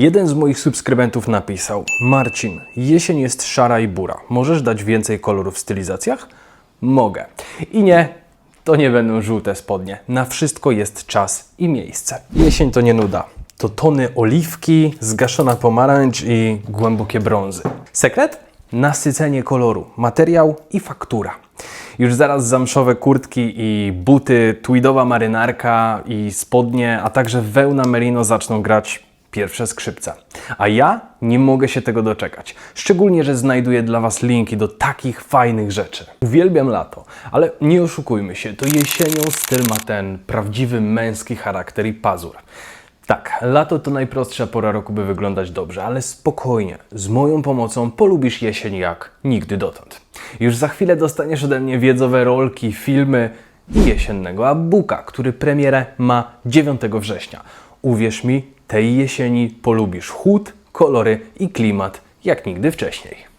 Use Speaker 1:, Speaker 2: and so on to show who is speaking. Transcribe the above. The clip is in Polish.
Speaker 1: Jeden z moich subskrybentów napisał: Marcin, jesień jest szara i bura. Możesz dać więcej kolorów w stylizacjach? Mogę. I nie, to nie będą żółte spodnie. Na wszystko jest czas i miejsce. Jesień to nie nuda. To tony oliwki, zgaszona pomarańcz i głębokie brązy. Sekret? Nasycenie koloru, materiał i faktura. Już zaraz zamszowe kurtki i buty, tweedowa marynarka i spodnie, a także wełna merino zaczną grać pierwsze skrzypce. A ja nie mogę się tego doczekać. Szczególnie, że znajduję dla Was linki do takich fajnych rzeczy. Uwielbiam lato, ale nie oszukujmy się, to jesienią styl ma ten prawdziwy męski charakter i pazur. Tak, lato to najprostsza pora roku, by wyglądać dobrze, ale spokojnie, z moją pomocą polubisz jesień jak nigdy dotąd. Już za chwilę dostaniesz ode mnie wiedzowe rolki, filmy i jesiennego abuka, który premierę ma 9 września. Uwierz mi, tej jesieni polubisz chłód, kolory i klimat jak nigdy wcześniej.